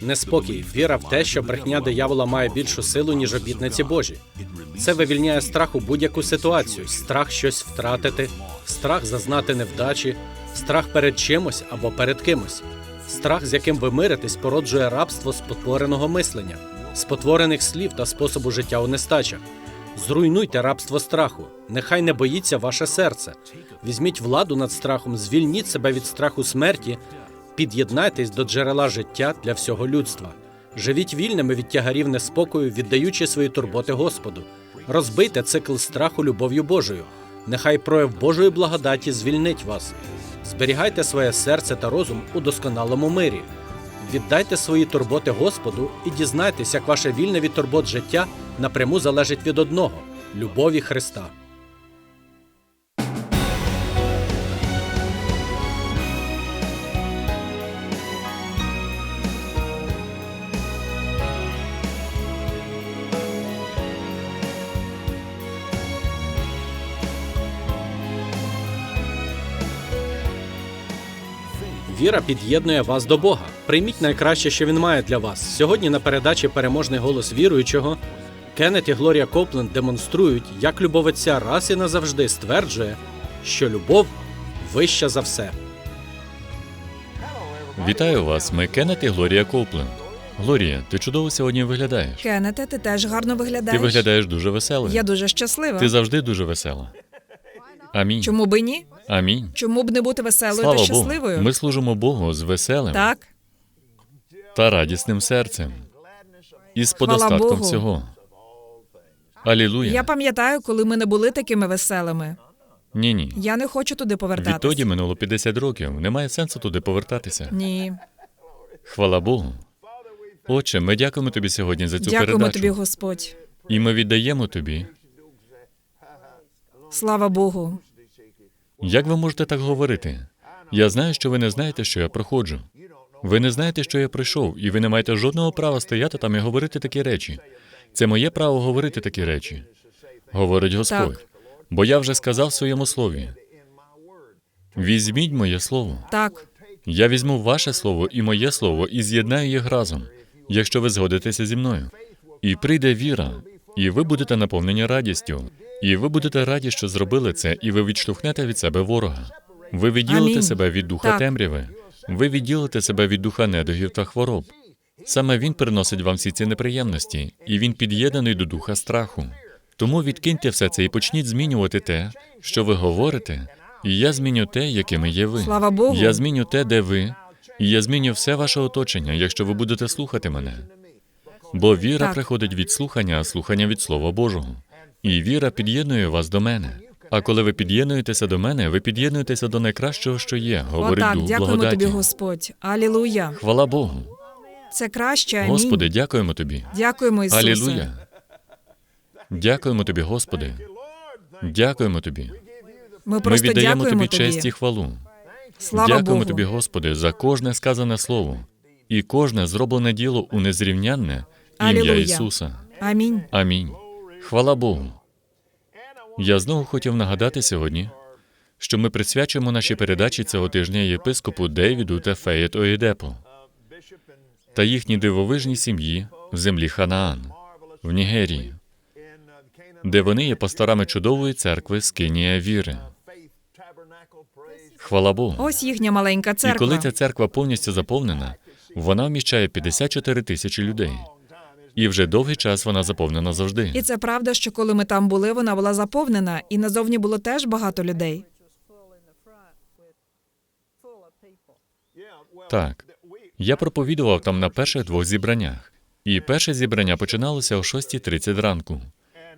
Неспокій, віра в те, що брехня диявола має більшу силу, ніж обітниці Божі. Це вивільняє страх у будь-яку ситуацію, страх щось втратити, страх зазнати невдачі, страх перед чимось або перед кимось. Страх, з яким ви миритесь, породжує рабство спотвореного мислення, спотворених слів та способу життя у нестачах. Зруйнуйте рабство страху. Нехай не боїться ваше серце. Візьміть владу над страхом, звільніть себе від страху смерті, під'єднайтесь до джерела життя для всього людства. Живіть вільними від тягарів неспокою, віддаючи свої турботи Господу. Розбийте цикл страху любов'ю Божою. Нехай прояв Божої благодаті звільнить вас. Зберігайте своє серце та розум у досконалому мирі. Віддайте свої турботи Господу і дізнайтесь, як ваше вільне від турбот життя напряму залежить від одного любові Христа. Віра під'єднує вас до Бога. Прийміть найкраще, що він має для вас. Сьогодні на передачі Переможний голос віруючого Кеннет і Глорія Копленд демонструють, як любов Отця раз і назавжди стверджує, що любов вища за все. Вітаю вас, ми Кеннет і Глорія Копленд. Глорія, ти чудово сьогодні виглядаєш. Кеннете, ти теж гарно виглядаєш. Ти виглядаєш. виглядаєш дуже веселою. Я дуже щаслива. Ти завжди дуже весела. Амінь. Чому би ні? Амінь. Чому б не бути веселою Слава та Богу. щасливою? Ми служимо Богу з веселим Так, та радісним серцем. І з Хвала подостатком Богу. всього. Алілуя. я пам'ятаю, коли ми не були такими веселими. Ні, ні. Я не хочу туди повертатися. Відтоді минуло 50 років. Немає сенсу туди повертатися. Ні. Хвала Богу. Отче, ми дякуємо тобі сьогодні за цю Дякуємо передачу. тобі, Господь. І ми віддаємо тобі. Слава Богу. Як ви можете так говорити? Я знаю, що ви не знаєте, що я проходжу. Ви не знаєте, що я пройшов, і ви не маєте жодного права стояти там і говорити такі речі. Це моє право говорити такі речі, говорить Господь. Так. Бо я вже сказав в своєму слові: візьміть моє слово. Так, Я візьму ваше слово і моє слово і з'єднаю їх разом, якщо ви згодитеся зі мною. І прийде віра, і ви будете наповнені радістю, і ви будете раді, що зробили це, і ви відштовхнете від себе ворога. Ви відділите Амінь. себе від духа Так. темряви, ви відділите себе від духа недогів та хвороб. Саме він приносить вам всі ці неприємності, і він під'єднаний до духа страху. Тому відкиньте все це і почніть змінювати те, що ви говорите, і я зміню те, якими є ви. Слава Богу. Я зміню те, де ви, і я зміню все ваше оточення, якщо ви будете слухати мене. Бо віра Так. приходить від слухання, а слухання від Слова Божого. І віра під'єднує вас до мене. А коли ви під'єднуєтеся до мене, ви під'єднуєтеся до найкращого, що є, говорить отак, Дух дякуємо благодаті. тобі, Господь. Алілуя. Хвала Богу. Це краще. Амінь. Господи, дякуємо тобі. Дякуємо, Ісусе. Алілуя. Дякуємо тобі, Господи. Дякуємо тобі. Ми Ми просто віддаємо дякуємо тобі честь і хвалу. Слава Дякуємо Богу. тобі, Господи, за кожне сказане слово і кожне зроблене діло у незрівнянне ім'я Алілуя. Ісуса. Амінь. Амінь. Хвала Богу. Я знову хотів нагадати сьогодні, що ми присвячуємо наші передачі цього тижня єпископу Дейвіду та Феєт Оєдепу та їхній дивовижній сім'ї в землі Ханаан в Нігерії, де вони є пасторами чудової церкви Скинія Віри. Хвала Богу. Ось їхня маленька церква. І коли ця церква повністю заповнена, вона вміщає 54 тисячі людей. І вже довгий час вона заповнена завжди. І це правда, що коли ми там були, вона була заповнена, і назовні було теж багато людей. Так. Я проповідував там на перших двох зібраннях. І перше зібрання починалося о 6.30 ранку.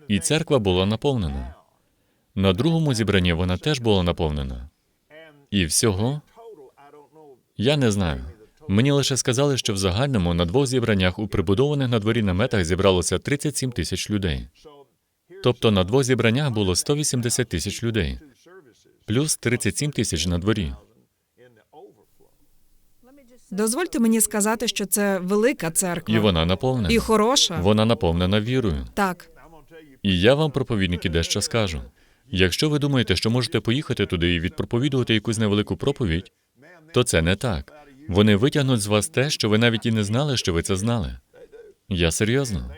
І церква була наповнена. На другому зібранні вона теж була наповнена. І всього я не знаю. Мені лише сказали, що в загальному на двох зібраннях у прибудованих на дворі наметах зібралося 37 тисяч людей. Тобто на двох зібраннях було 180 тисяч людей, плюс 37 тисяч на дворі. Дозвольте мені сказати, що це велика церква І вона наповнена. і хороша. Вона наповнена вірою. Так, І я вам, проповідники, дещо скажу. Якщо ви думаєте, що можете поїхати туди і відпроповідувати якусь невелику проповідь, то це не так. Вони витягнуть з вас те, що ви навіть і не знали, що ви це знали. Я серйозно.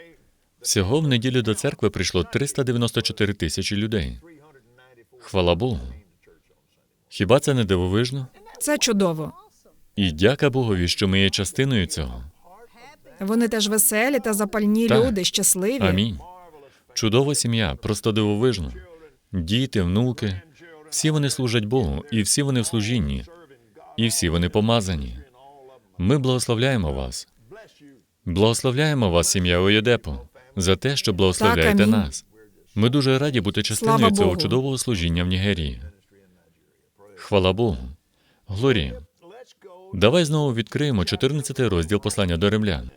Всього в неділю до церкви прийшло 394 тисячі людей. Хвала Богу. Хіба це не дивовижно? Це чудово. І дяка Богові, що ми є частиною цього. Вони теж веселі та запальні Так. люди, щасливі. Амінь. Чудова сім'я, просто дивовижно. Діти, внуки, всі вони служать Богу, і всі вони в служінні, і всі вони помазані. Ми благословляємо вас. Благословляємо вас, сім'я Оєдепо, за те, що благословляєте амінь. нас. Ми дуже раді бути частиною Слава цього Богу. чудового служіння в Нігерії. Хвала Богу. Глорія. Давай знову відкриємо 14 розділ послання до римлян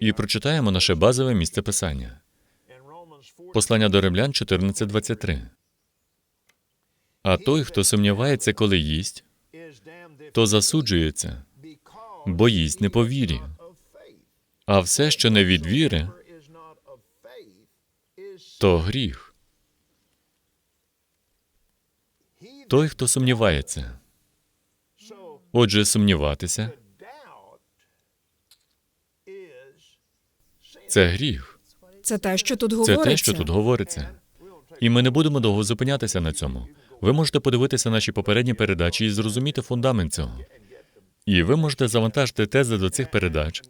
і прочитаємо наше базове місце писання. Послання до римлян 14.23. А той, хто сумнівається, коли їсть, то засуджується, бо їсть не по вірі. А все, що не від віри, то гріх. Той, хто сумнівається. Отже, сумніватися це гріх. Це те, що тут Це те, що тут говориться. І ми не будемо довго зупинятися на цьому. Ви можете подивитися наші попередні передачі і зрозуміти фундамент цього. І ви можете завантажити тези до цих передач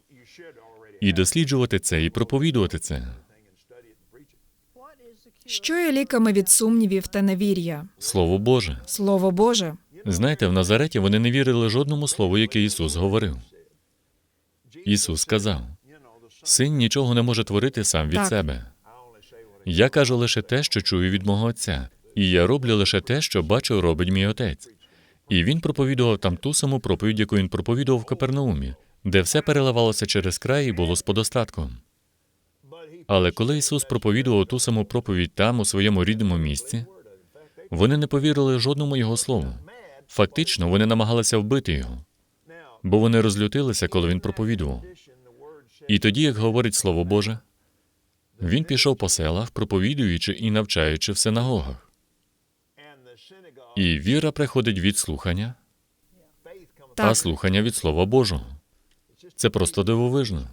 і досліджувати це, і проповідувати це. Що є ліками від сумнівів та невір'я? Слово Боже. Слово Боже. Знаєте, в Назареті вони не вірили жодному слову, яке Ісус говорив. Ісус сказав: Син нічого не може творити сам від Так. себе. Я кажу лише те, що чую від мого Отця, і я роблю лише те, що бачу, робить мій отець. І він проповідував там ту саму проповідь, яку він проповідував в Капернаумі, де все переливалося через край і було з подостатком. Але коли Ісус проповідував ту саму проповідь там, у своєму рідному місці, вони не повірили жодному його слову. Фактично, вони намагалися вбити його, бо вони розлютилися, коли він проповідував. І тоді, як говорить Слово Боже, він пішов по селах, проповідуючи і навчаючи в синагогах. І віра приходить від слухання, а слухання від Слова Божого. Це просто дивовижно.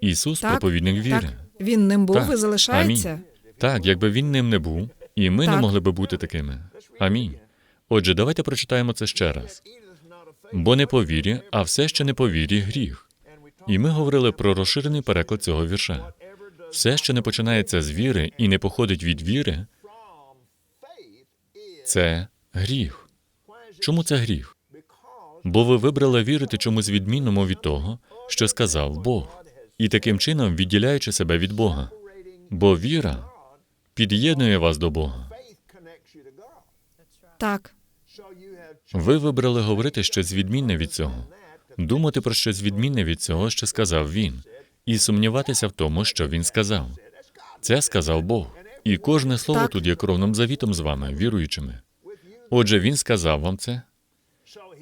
Ісус так, проповідник віри. так. Він ним був Так. і залишається. Амінь. Так, якби він ним не був, і ми не могли би бути такими. Амінь. Отже, давайте прочитаємо це ще раз. Бо не по вірі, а все, що не по вірі, гріх. І ми говорили про розширений переклад цього вірша. Все, що не починається з віри і не походить від віри, це гріх. Чому це гріх? Бо ви вибрали вірити чомусь відмінному від того, що сказав Бог, і таким чином відділяючи себе від Бога. Бо віра під'єднує вас до Бога. Так, Ви вибрали говорити щось відмінне від цього, думати про щось відмінне від цього, що сказав він, і сумніватися в тому, що він сказав. Це сказав Бог. І кожне слово Так. тут є кровним завітом з вами, віруючими. Отже, він сказав вам це,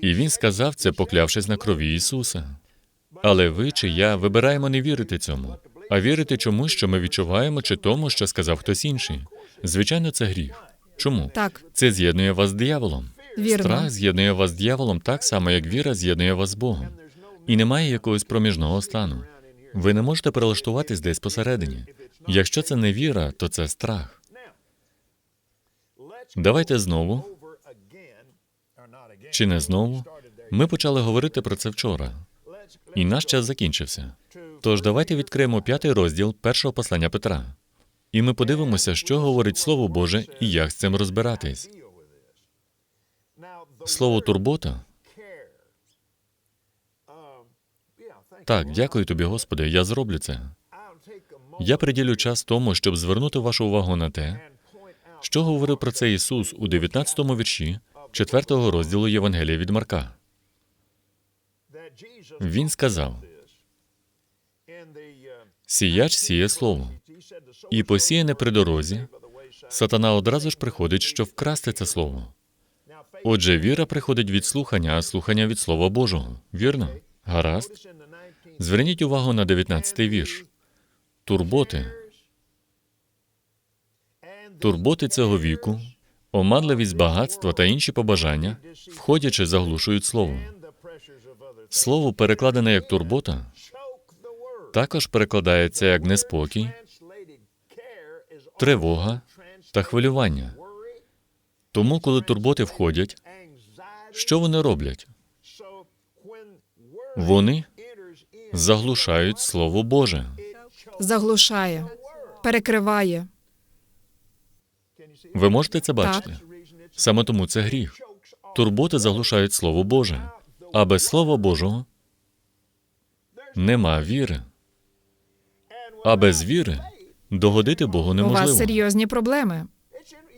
і він сказав це, поклявшись на крові Ісуса. Але ви чи я вибираємо не вірити цьому, а вірити чомусь, що ми відчуваємо, чи тому, що сказав хтось інший. Звичайно, це гріх. Чому? так, Це з'єднує вас з дияволом. вірно. Страх з'єднує вас з дьяволом так само, як віра з'єднує вас з Богом. І немає якогось проміжного стану. Ви не можете перелаштуватись десь посередині. Якщо це не віра, то це страх. Давайте знову, чи не знову. Ми почали говорити про це вчора, і наш час закінчився. Тож давайте відкриємо п'ятий розділ першого послання Петра. І ми подивимося, що говорить Слово Боже і як з цим розбиратись. Слово турбота. Так, дякую тобі, Господи, я зроблю це. Я приділю час тому, щоб звернути вашу увагу на те, що говорив про це Ісус у 19-му вірші 4-го розділу Євангелія від Марка. Він сказав: Сіяч сіє слово, і посіяне при дорозі, сатана одразу ж приходить, щоб вкрасти це слово. Отже, віра приходить від слухання, а слухання від Слова Божого. Вірно? Гаразд? Зверніть увагу на 19-й вірш. Турботи. Турботи цього віку, оманливість багатства та інші побажання, входячи, заглушують слово. Слово, перекладене як турбота, також перекладається як неспокій, тривога та хвилювання. Тому, коли турботи входять, що вони роблять? Вони заглушають Слово Боже. Заглушає, перекриває. Ви можете це бачити? Саме тому це гріх. Турботи заглушають Слово Боже, а без Слова Божого нема віри. А без віри догодити Богу У вас неможливо. серйозні проблеми.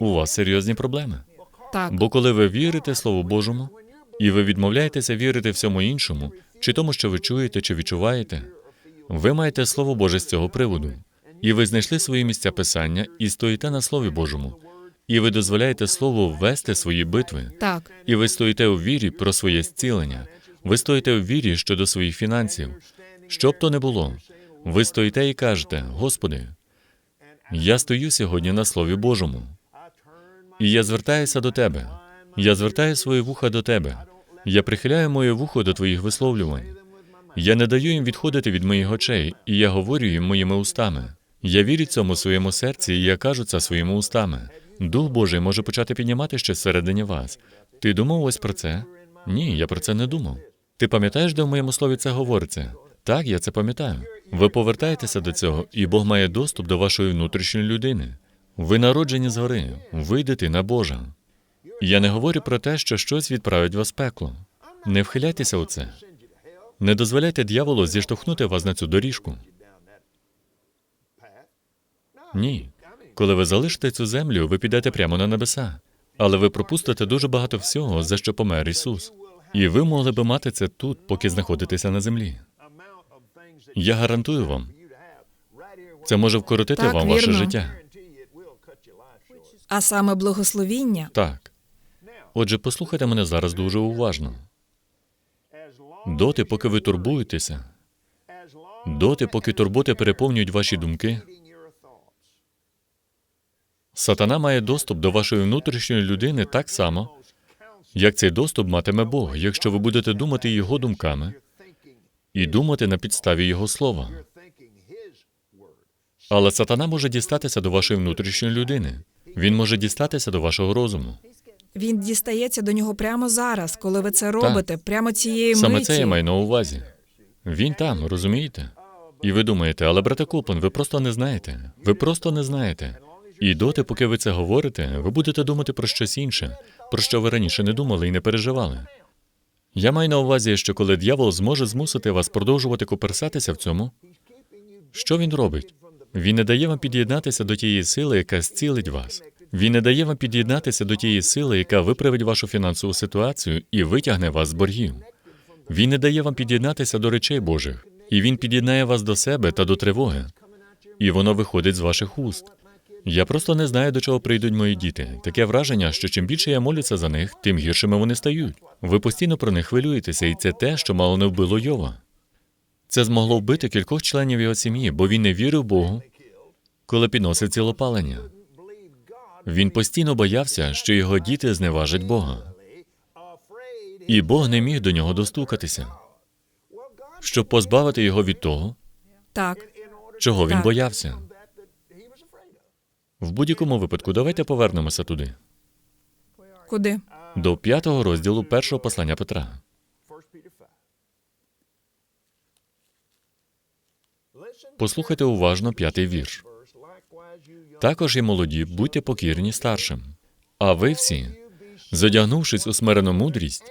У вас серйозні проблеми. Так, Бо коли ви вірите Слову Божому, і ви відмовляєтеся вірити всьому іншому, чи тому, що ви чуєте, чи відчуваєте, ви маєте Слово Боже з цього приводу, і ви знайшли свої місця писання і стоїте на Слові Божому, і ви дозволяєте Слову ввести свої битви, так, і ви стоїте у вірі про своє зцілення. Ви стоїте у вірі щодо своїх фінансів. Що б то не було, ви стоїте і кажете: Господи, я стою сьогодні на Слові Божому. І я звертаюся до Тебе. Я звертаю своє вуха до Тебе. Я прихиляю моє вухо до Твоїх висловлювань. Я не даю їм відходити від моїх очей, і я говорю їм моїми устами. Я вірю цьому своєму серці, і я кажу це своїми устами. Дух Божий може почати піднімати щось всередині вас. Ти думав ось про це? Ні, я про це не думав. Ти пам'ятаєш, де в моєму слові це говориться? Так, я це пам'ятаю. Ви повертаєтеся до цього, і Бог має доступ до вашої внутрішньої людини. Ви народжені згори, ви дитина Божа. Я не говорю про те, що щось відправить вас в пекло. Не вхиляйтеся у це. Не дозволяйте дьяволу зіштовхнути вас на цю доріжку. Ні. Коли ви залишите цю землю, ви підете прямо на небеса. Але ви пропустите дуже багато всього, за що помер Ісус. І ви могли би мати це тут, поки знаходитеся на землі. Я гарантую вам, це може вкоротити Так, вам ваше життя. а саме благословіння. Так. Отже, послухайте мене зараз дуже уважно. Доти, поки ви турбуєтеся, доти, поки турботи переповнюють ваші думки, сатана має доступ до вашої внутрішньої людини так само, як цей доступ матиме Бог, якщо ви будете думати його думками і думати на підставі його слова. Але сатана може дістатися до вашої внутрішньої людини. Він може дістатися до вашого розуму. Він дістається до нього прямо зараз, коли ви це робите, прямо цієї Саме це я маю на увазі. Він там, розумієте? І ви думаєте, але брате Купен, ви просто не знаєте. Ви просто не знаєте. І доти, поки ви це говорите, ви будете думати про щось інше, про що ви раніше не думали і не переживали. Я маю на увазі, що коли дьявол зможе змусити вас продовжувати коперсатися в цьому, що він робить? Він не дає вам під'єднатися до тієї сили, яка зцілить вас. Він не дає вам під'єднатися до тієї сили, яка виправить вашу фінансову ситуацію і витягне вас з боргів. Він не дає вам під'єднатися до речей Божих, і він під'єднає вас до себе та до тривоги. І воно виходить з ваших уст. Я просто не знаю, до чого прийдуть мої діти. Таке враження, що чим більше я молюся за них, тим гіршими вони стають. Ви постійно про них хвилюєтеся, і це те, що мало не вбило Йова. Це змогло вбити кількох членів його сім'ї, бо він не вірив Богу, коли підносив цілопалення. Він постійно боявся, що його діти зневажать Бога. І Бог не міг до нього достукатися, щоб позбавити його від того, Так, чого він Так. боявся. В будь-якому випадку, давайте повернемося туди, куди? до п'ятого розділу першого послання Петра. Послухайте уважно п'ятий вірш. Також і молоді, будьте покірні старшим. А ви всі, задягнувшись у смирену мудрість,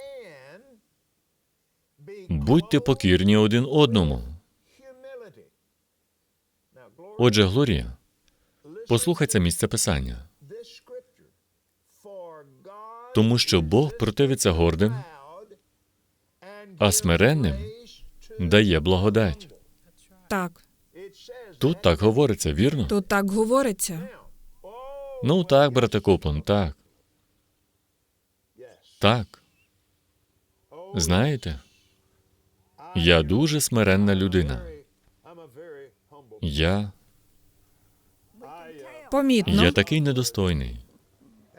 будьте покірні один одному. Отже, Глорія, послухай це місце писання, тому що Бог противиться гордим, а смиренним дає благодать. Так, Тут так говориться, вірно? тут так говориться. Ну так, брате Коплан, так. Так. Знаєте, я дуже смиренна людина. Я, Помітно. я такий недостойний.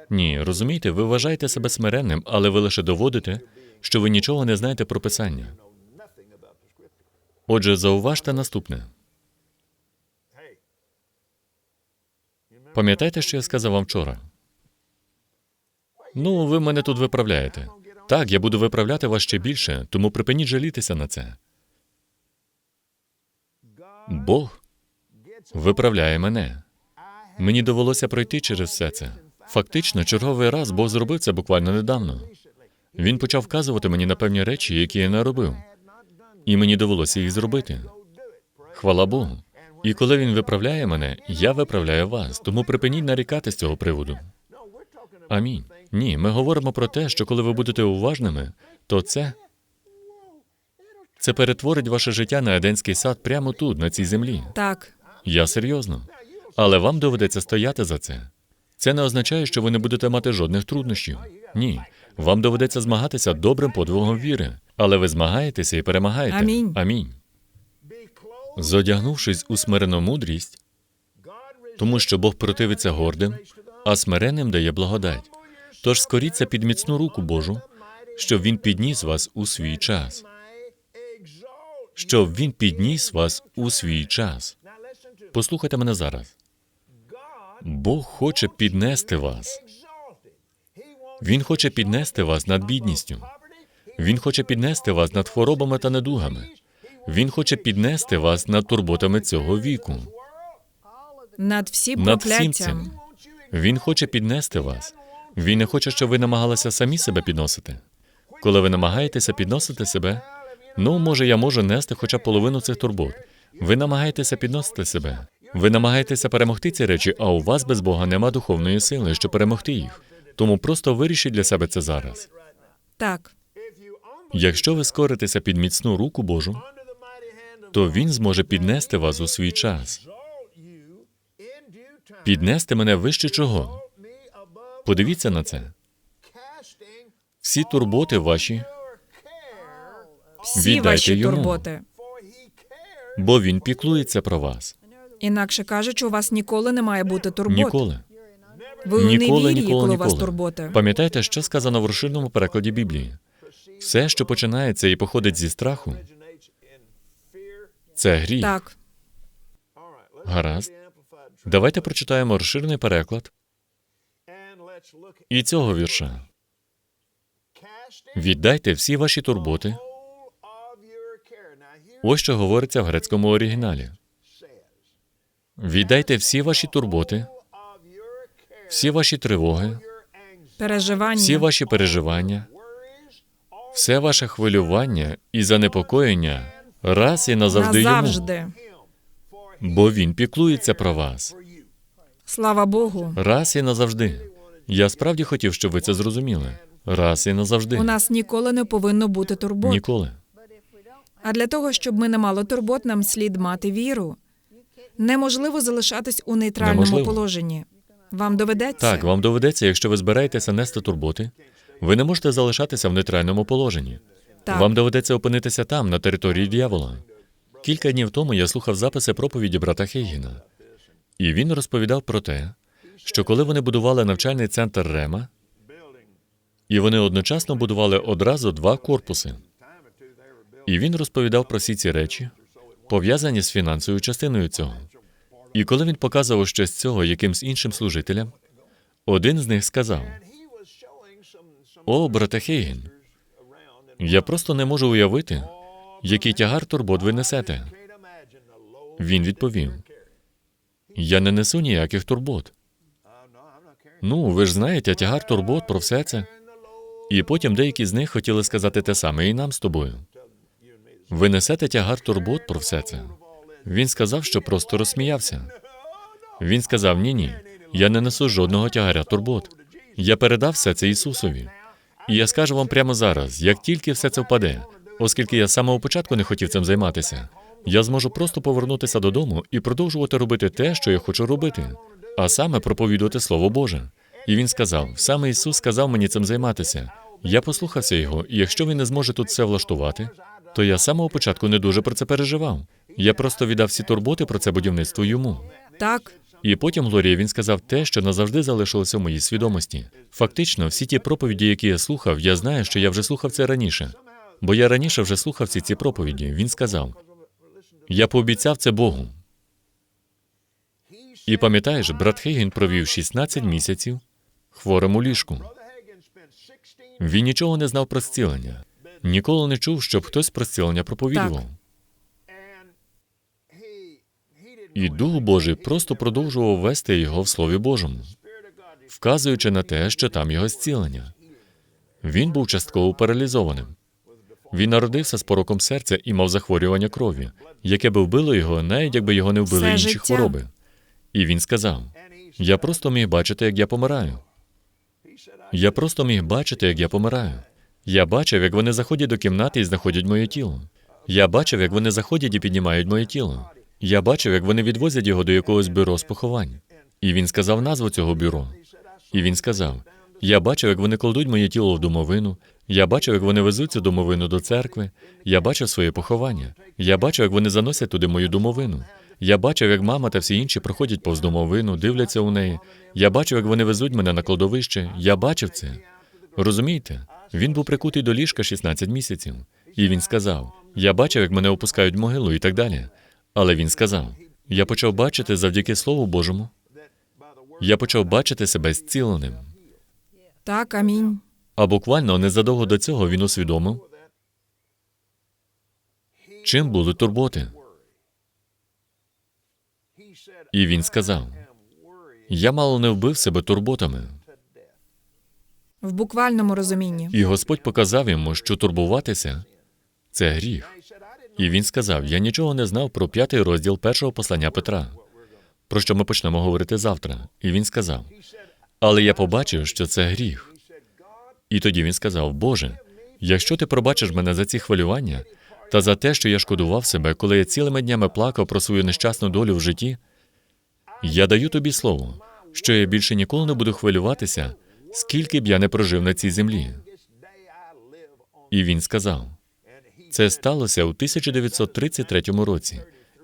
Ні, розумієте, ви вважаєте себе смиренним, але ви лише доводите, що ви нічого не знаєте про писання. Отже, зауважте наступне. Пам'ятаєте, що я сказав вам вчора? Ну, ви мене тут виправляєте. Так, я буду виправляти вас ще більше, тому припиніть жалітися на це. Бог виправляє мене. Мені довелося пройти через все це. Фактично, черговий раз Бог зробив це буквально недавно. Він почав вказувати мені на певні речі, які я не робив, і мені довелося їх зробити. Хвала Богу. І коли він виправляє мене, я виправляю вас. Тому припиніть нарікати з цього приводу. Амінь. Ні, ми говоримо про те, що коли ви будете уважними, то це. Це перетворить ваше життя на Еденський сад прямо тут, на цій землі. Так, Я серйозно. Але вам доведеться стояти за це. Це не означає, що ви не будете мати жодних труднощів. Ні. Вам доведеться змагатися добрим подвигом віри, але ви змагаєтеся і перемагаєте. Амінь. Амінь. Зодягнувшись у смирену мудрість, тому що Бог противиться гордим, а смиренним дає благодать. Тож скоріться під міцну руку Божу, щоб він підніс вас у свій час. Щоб він підніс вас у свій час. Послухайте мене зараз. Бог хоче піднести вас. Він хоче піднести вас над бідністю. Він хоче піднести вас над хворобами та недугами. Він хоче піднести вас над турботами цього віку. над всім Над всім цим. Він хоче піднести вас. Він не хоче, щоб ви намагалися самі себе підносити. Коли ви намагаєтеся підносити себе, ну, може, я можу нести хоча половину цих турбот. Ви намагаєтеся підносити себе. Ви намагаєтеся перемогти ці речі, а у вас без Бога нема духовної сили, щоб перемогти їх. Тому просто вирішіть для себе це зараз. Так, Якщо ви скоритеся під міцну руку Божу, то Він зможе піднести вас у свій час. Піднести мене вище чого? Подивіться на це. Всі турботи ваші, всі Віддайте ваші йому. турботи. бо він піклується про вас. Інакше кажучи, у вас ніколи не має бути турбот. Ніколи. Ви у Ніколи, ніколи, коли у вас ніколи. турботи. Пам'ятаєте, що сказано в розширеному перекладі Біблії? Все, що починається і походить зі страху, це гріх. Так, Гаразд. Давайте прочитаємо розширений переклад і цього вірша. Віддайте всі ваші турботи. Ось що говориться в грецькому оригіналі. Віддайте всі ваші турботи, всі ваші тривоги, переживання. всі ваші переживання, все ваше хвилювання і занепокоєння раз і назавжди йому, бо він піклується про вас. Слава Богу. Раз і назавжди. Я справді хотів, щоб ви це зрозуміли. Раз і назавжди. У нас ніколи не повинно бути турбот. Ніколи. А для того, щоб ми не мали турбот, нам слід мати віру. Неможливо залишатись у нейтральному Неможливо. положенні. Вам доведеться. Так, вам доведеться, якщо ви збираєтеся нести турботи, ви не можете залишатися в нейтральному положенні. Так. Вам доведеться опинитися там, на території дьявола. Кілька днів тому я слухав записи проповіді брата Хейгіна, і він розповідав про те, що коли вони будували навчальний центр Рема, і вони одночасно будували одразу два корпуси. І він розповідав про всі ці речі, пов'язані з фінансовою частиною цього. І коли він показував щось цього якимсь іншим служителям, один з них сказав: О, брате Хейген, я просто не можу уявити, який тягар турбот ви несете. Він відповів: Я не несу ніяких турбот. Ну, ви ж знаєте, тягар турбот про все це. І потім деякі з них хотіли сказати те саме і нам з тобою. Ви несете тягар турбот про все це. Він сказав, що просто розсміявся. Він сказав: Ні, ні, я не несу жодного тягаря турбот. Я передав все це Ісусові. І я скажу вам прямо зараз: як тільки все це впаде, оскільки я з самого початку не хотів цим займатися, я зможу просто повернутися додому і продовжувати робити те, що я хочу робити, а саме проповідувати Слово Боже. І він сказав: саме Ісус сказав мені цим займатися. Я послухався його, і якщо він не зможе тут все влаштувати, то я з самого початку не дуже про це переживав. Я просто віддав всі турботи про це будівництво йому. Так, І потім Глорія він сказав те, що назавжди залишилося в моїй свідомості. Фактично, всі ті проповіді, які я слухав, я знаю, що я вже слухав це раніше. Бо я раніше вже слухав всі ці проповіді. Він сказав: Я пообіцяв це Богу. І пам'ятаєш, брат Хейген провів 16 місяців хворим у ліжку. Він нічого не знав про зцілення. Ніколи не чув, щоб хтось про зцілення проповідував. І Дух Божий просто продовжував вести його в Слові Божому, вказуючи на те, що там його зцілення. Він був частково паралізованим. Він народився з пороком серця і мав захворювання крові, яке би вбило його, навіть якби його не вбили Все інші життя. хвороби. І він сказав: Я просто міг бачити, як я помираю. Я просто міг бачити, як я помираю. Я бачив, як вони заходять до кімнати і знаходять моє тіло. Я бачив, як вони заходять і піднімають моє тіло. Я бачив, як вони відвозять його до якогось бюро з поховань. І він сказав назву цього бюро. І він сказав: Я бачив, як вони кладуть моє тіло в домовину. Я бачив, як вони везуть цю домовину до церкви. Я бачив своє поховання. Я бачив, як вони заносять туди мою домовину. Я бачив, як мама та всі інші проходять повз домовину, дивляться у неї. Я бачив, як вони везуть мене на кладовище. Я бачив це. Розумієте? Він був прикутий до ліжка 16 місяців. І він сказав: Я бачив, як мене опускають в могилу і так далі. Але він сказав: Я почав бачити завдяки Слову Божому. Я почав бачити себе зціленим. Так, амінь. А буквально незадовго до цього він усвідомив, чим були турботи. І він сказав: Я мало не вбив себе турботами. В буквальному розумінні. І Господь показав йому, що турбуватися це гріх. І він сказав: Я нічого не знав про п'ятий розділ першого послання Петра, про що ми почнемо говорити завтра. І він сказав: Але я побачив, що це гріх. І тоді він сказав: Боже, якщо ти пробачиш мене за ці хвилювання та за те, що я шкодував себе, коли я цілими днями плакав про свою нещасну долю в житті, я даю тобі слово, що я більше ніколи не буду хвилюватися, скільки б я не прожив на цій землі. І він сказав: це сталося у 1933 році,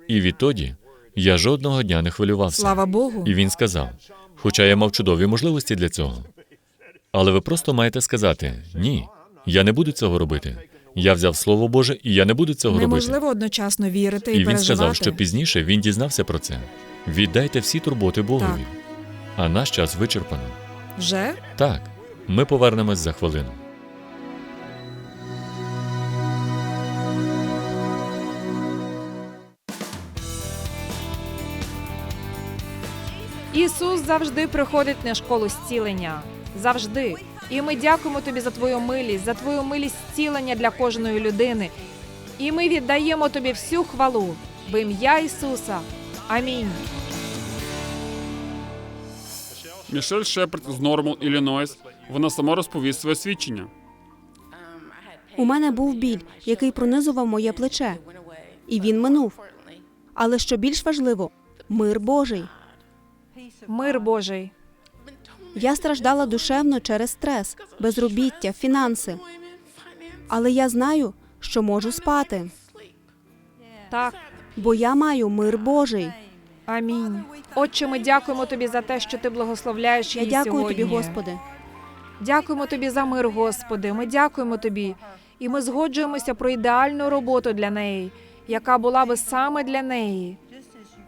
і відтоді я жодного дня не хвилювався. Слава Богу. І він сказав: хоча я мав чудові можливості для цього. Але ви просто маєте сказати: ні, я не буду цього робити. Я взяв слово Боже, і я не буду цього робити. Неможливо одночасно вірити і, І він переживати. сказав, що пізніше він дізнався про це. Віддайте всі турботи Богові. А наш час вичерпано. Вже? Так, ми повернемось за хвилину. Ісус завжди приходить на школу зцілення. Завжди. І ми дякуємо тобі за твою милість, за твою милість зцілення для кожної людини. І ми віддаємо тобі всю хвалу в ім'я Ісуса. Амінь. Мішель Шепард з Нормал, Іллінойс. Вона сама розповість своє свідчення. У мене був біль, який пронизував моє плече, і він минув. Але що більш важливо, мир Божий. Мир Божий. Я страждала душевно через стрес, безробіття, фінанси. Але я знаю, що можу спати, Так. бо я маю мир Божий. Амінь. Отче, ми дякуємо тобі за те, що ти благословляєш Я дякую сьогодні. тобі, Господи. Дякуємо тобі за мир, Господи. Ми дякуємо тобі. І ми згоджуємося про ідеальну роботу для неї, яка була би саме для неї.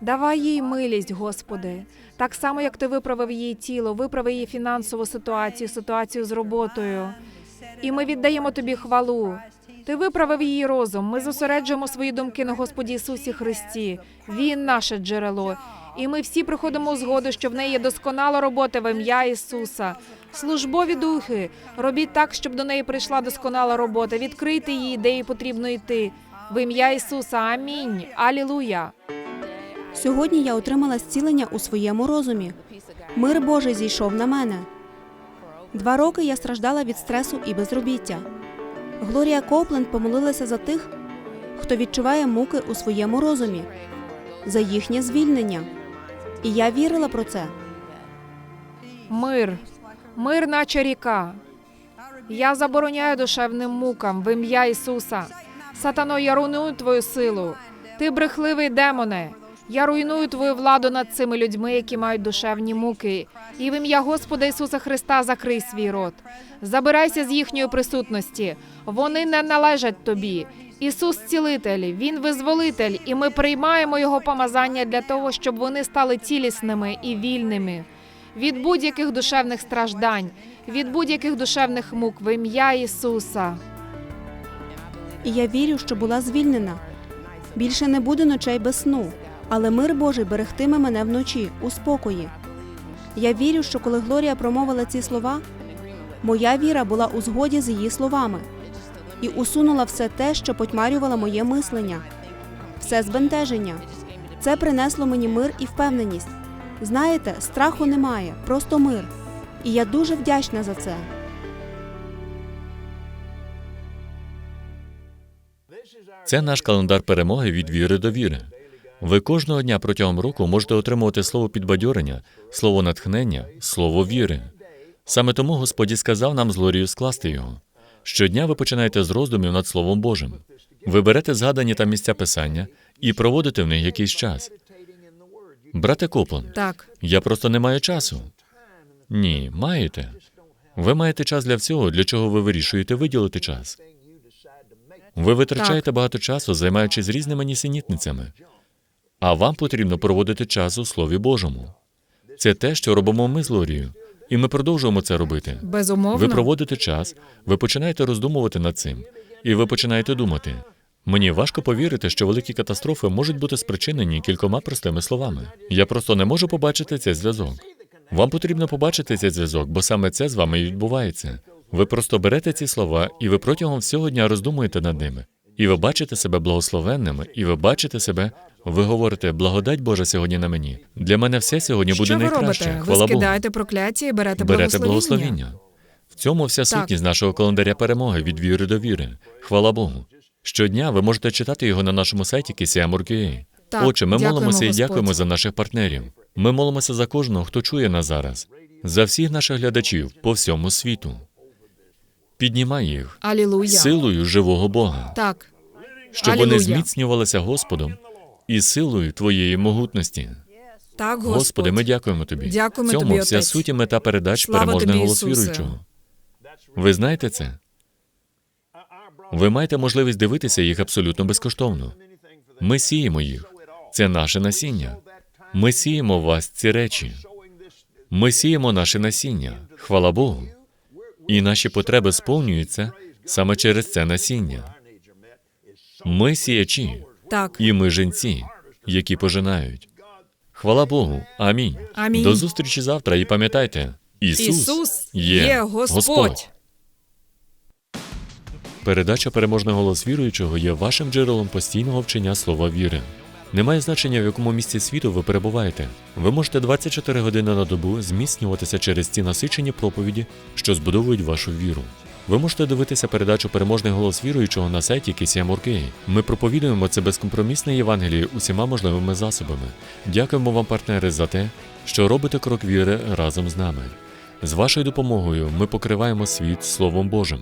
Давай їй милість, Господи. Так само, як ти виправив її тіло, виправив її фінансову ситуацію, ситуацію з роботою. І ми віддаємо тобі хвалу. Ти виправив її розум. Ми зосереджуємо свої думки на Господі Ісусі Христі. Він наше джерело. І ми всі приходимо у згоду, що в неї є досконала робота в ім'я Ісуса. Службові духи, робіть так, щоб до неї прийшла досконала робота. Відкрийте її, де їй потрібно йти. В ім'я Ісуса. Амінь. Алілуя. Сьогодні я отримала зцілення у своєму розумі. Мир Божий зійшов на мене. Два роки я страждала від стресу і безробіття. Глорія Копленд помолилася за тих, хто відчуває муки у своєму розумі, за їхнє звільнення. І я вірила про це. Мир, мир, наче ріка. Я забороняю душевним мукам в ім'я Ісуса. Сатано, я руйную твою силу. Ти брехливий демоне. Я руйную твою владу над цими людьми, які мають душевні муки. І в ім'я Господа Ісуса Христа закрий свій рот. Забирайся з їхньої присутності. Вони не належать тобі. Ісус цілитель, Він визволитель, і ми приймаємо Його помазання для того, щоб вони стали цілісними і вільними від будь-яких душевних страждань, від будь-яких душевних мук в ім'я Ісуса. І я вірю, що була звільнена. Більше не буде ночей без сну, але мир Божий берегтиме мене вночі у спокої. Я вірю, що коли Глорія промовила ці слова, моя віра була у згоді з її словами і усунула все те, що потьмарювало моє мислення, все збентеження. Це принесло мені мир і впевненість. Знаєте, страху немає, просто мир. І я дуже вдячна за це. Це наш календар перемоги від віри до віри. Ви кожного дня протягом року можете отримувати слово підбадьорення, слово натхнення, слово віри. Саме тому Господь і сказав нам з Лорією скласти його. Щодня ви починаєте з роздумів над Словом Божим. Ви берете згадані там місця писання і проводите в них якийсь час. Брате Коплан, Так, я просто не маю часу. Ні, маєте. Ви маєте час для всього, для чого ви вирішуєте виділити час. Ви витрачаєте багато часу, займаючись різними нісенітницями. А вам потрібно проводити час у Слові Божому. Це те, що робимо ми з Лорією, і ми продовжуємо це робити. безумовно. Ви проводите час, ви починаєте роздумувати над цим, і ви починаєте думати. Мені важко повірити, що великі катастрофи можуть бути спричинені кількома простими словами. Я просто не можу побачити цей зв'язок. Вам потрібно побачити цей зв'язок, бо саме це з вами і відбувається. Ви просто берете ці слова, і ви протягом всього дня роздумуєте над ними. І ви бачите себе благословенними, і ви бачите себе. Ви говорите, благодать Божа сьогодні на мені. Для мене все сьогодні буде Що ви найкраще. робите? Хвала ви Богу. скидаєте прокляття і берете, Берете благословіння. В цьому вся Так. сутність нашого календаря перемоги від віри до віри. Хвала Богу. Щодня ви можете читати його на нашому сайті KCM.org.ua. Так, Отже, ми дякуємо, молимося і Господь. дякуємо за наших партнерів. Ми молимося за кожного, хто чує нас зараз, за всіх наших глядачів по всьому світу. Піднімай їх Алілуя. силою живого Бога, Так, щоб вони Алілуя. зміцнювалися Господом і силою твоєї могутності. так, Господь. Господи, ми дякуємо тобі. Дякуємо В цьому тобі, вся Отець. суть і мета передач Слава переможний тобі, голос Ісусе. віруючого. Ви знаєте це? Ви маєте можливість дивитися їх абсолютно безкоштовно. Ми сіємо їх. Це наше насіння. Ми сіємо в вас ці речі. Ми сіємо наше насіння. Хвала Богу. І наші потреби сповнюються саме через це насіння. Ми сіячі, Так. і ми жінці, які пожинають. Хвала Богу. Амінь. Амінь. До зустрічі завтра і пам'ятайте, Ісус, Ісус є, є Господь. Передача Переможний голос віруючого є вашим джерелом постійного вчення слова віри. Немає значення, в якому місці світу ви перебуваєте. Ви можете 24 години на добу зміцнюватися через ці насичені проповіді, що збудовують вашу віру. Ви можете дивитися передачу Переможний голос віруючого на сайті KCM.org.ua. Ми проповідуємо це безкомпромісне Євангеліє усіма можливими засобами. Дякуємо вам, партнери, за те, що робите крок віри разом з нами. З вашою допомогою ми покриваємо світ Словом Божим.